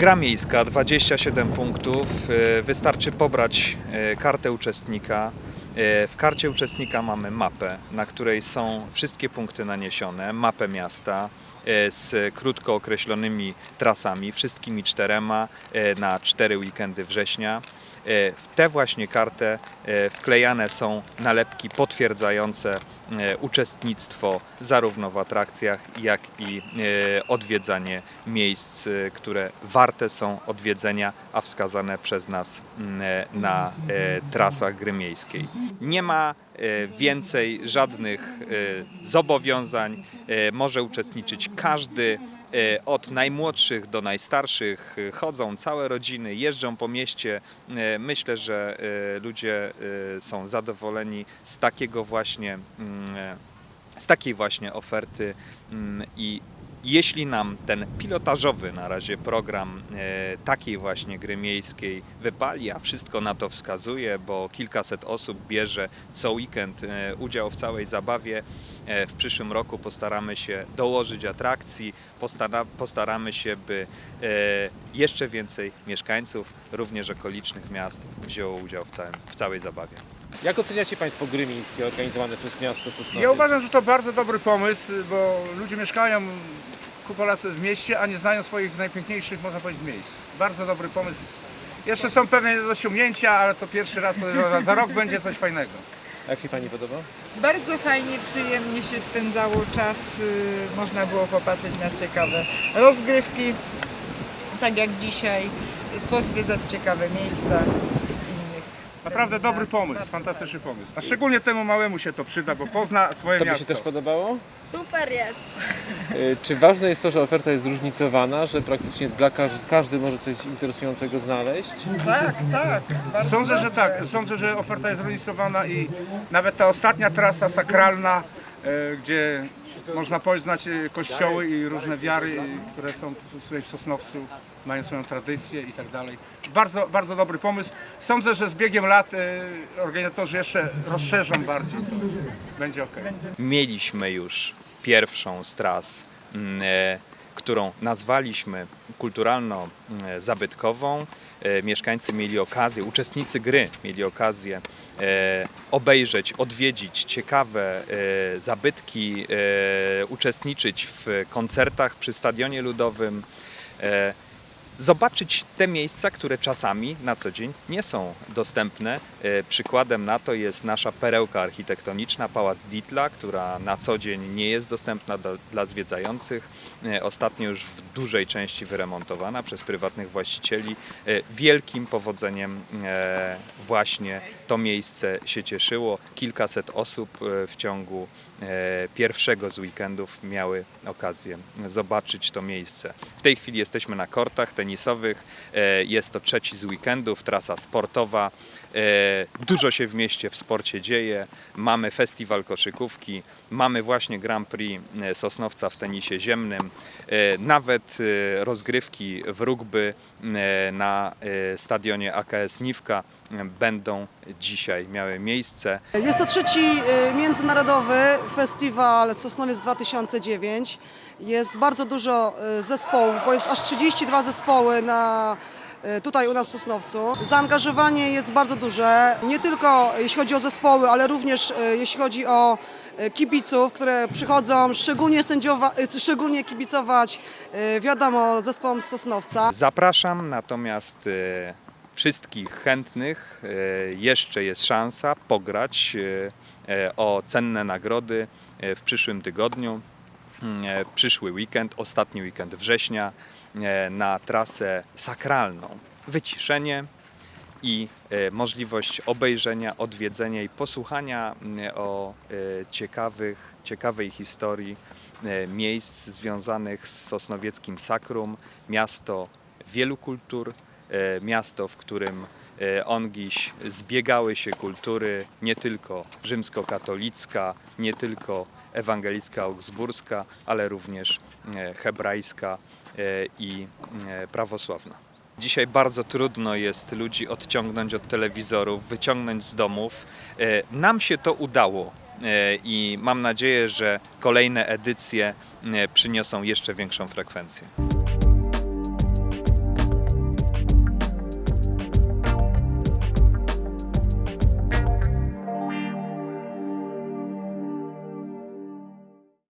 Gra miejska, 27 punktów. E, Wystarczy pobrać e, kartę uczestnika. E, W karcie uczestnika mamy mapę, na której są wszystkie punkty naniesione, mapę miasta z krótko określonymi trasami, wszystkimi czterema na cztery weekendy września. E, W tę właśnie kartę e, wklejane są nalepki potwierdzające e, uczestnictwo zarówno w atrakcjach, jak i odwiedzanie miejsc, które warte są odwiedzenia, a wskazane przez nas m, e, na trasach gry miejskiej. Nie ma więcej żadnych zobowiązań. Może uczestniczyć każdy. E, Od najmłodszych do najstarszych e, chodzą całe rodziny, jeżdżą po mieście. E, Myślę, że ludzie są zadowoleni z takiego właśnie, mm, z takiej właśnie oferty mm, i jeśli nam ten pilotażowy na razie program takiej właśnie gry miejskiej wypali, a wszystko na to wskazuje, bo kilkaset osób bierze co weekend udział w całej zabawie, w przyszłym roku postaramy się dołożyć atrakcji, postara, postaramy się, by e, jeszcze więcej mieszkańców, również okolicznych miast wzięło udział w, całym, w całej zabawie. Jak oceniacie Państwo gry miejskie organizowane przez miasto Sosnowiec? Ja uważam, że to bardzo dobry pomysł, bo ludzie mieszkają kupę lat w mieście, a nie znają swoich najpiękniejszych, można powiedzieć, miejsc. Bardzo dobry pomysł. Jeszcze są pewne niedociągnięcia, ale to pierwszy raz, podejrzewam, za rok będzie coś fajnego. Jak się Pani podoba? Bardzo fajnie, przyjemnie się spędzało czas, y, można było popatrzeć na ciekawe rozgrywki, tak jak dzisiaj, pozwiedzać ciekawe miejsca. Naprawdę dobry pomysł, fantastyczny pomysł. A szczególnie temu małemu się to przyda, bo pozna swoje Tobie się miasto. też podobało? Super jest. Y, Czy ważne jest to, że oferta jest zróżnicowana, że praktycznie dla każdy, każdy może coś interesującego znaleźć? Tak, tak. bardzo Sądzę, że dobrze. tak. Sądzę, że oferta jest zróżnicowana i nawet ta ostatnia trasa sakralna, e, gdzie można poznać e, kościoły i różne wiary, które są tutaj w Sosnowcu, mają swoją tradycję i tak dalej. Bardzo, bardzo dobry pomysł. Sądzę, że z biegiem lat e, organizatorzy jeszcze rozszerzą bardziej. To będzie ok. Mieliśmy już pierwszą z tras, mm, e, którą nazwaliśmy kulturalno-zabytkową. E, Mieszkańcy mieli okazję, uczestnicy gry mieli okazję e, obejrzeć, odwiedzić ciekawe e, zabytki, uczestniczyć w koncertach przy Stadionie Ludowym. Zobaczyć te miejsca, które czasami na co dzień nie są dostępne. E, Przykładem na to jest nasza perełka architektoniczna, Pałac Ditla, która na co dzień nie jest dostępna do, dla zwiedzających. E, Ostatnio już w dużej części wyremontowana przez prywatnych właścicieli. E, Wielkim powodzeniem właśnie to miejsce się cieszyło. Kilkaset osób w ciągu pierwszego z weekendów miały okazję zobaczyć to miejsce. W tej chwili jesteśmy na kortach tenisowych. E, Jest to trzeci z weekendów, trasa sportowa. E, Dużo się w mieście w sporcie dzieje. Mamy festiwal koszykówki, mamy właśnie Grand Prix e, Sosnowca w tenisie ziemnym, nawet rozgrywki w rugby na stadionie AKS Niwka będą dzisiaj miały miejsce. Jest to trzeci y, międzynarodowy festiwal Sosnowiec 2009. Jest bardzo dużo y, zespołów, bo jest aż 32 zespoły na y, tutaj u nas w Sosnowcu. Zaangażowanie jest bardzo duże, nie tylko jeśli chodzi o zespoły, ale również jeśli chodzi o kibiców, które przychodzą szczególnie, sędziowa, szczególnie kibicować, wiadomo, zespołom z Sosnowca. Zapraszam natomiast e, wszystkich chętnych. e, Jeszcze jest szansa pograć e, e, o cenne nagrody w przyszłym tygodniu. Mm, Przyszły weekend, ostatni weekend września na trasę sakralną. Wyciszenie i możliwość obejrzenia, odwiedzenia i posłuchania mm, o ciekawych, ciekawej historii miejsc związanych z sosnowieckim sakrum. Miasto wielu kultur, miasto, w którym e, ongiś zbiegały się kultury nie tylko rzymskokatolicka, nie tylko ewangelicka augsburska, ale również e, hebrajska e, i e, prawosławna. Dzisiaj bardzo trudno jest ludzi odciągnąć od telewizorów, wyciągnąć z domów. E, Nam się to udało e, i mam nadzieję, że kolejne edycje e, przyniosą jeszcze większą frekwencję.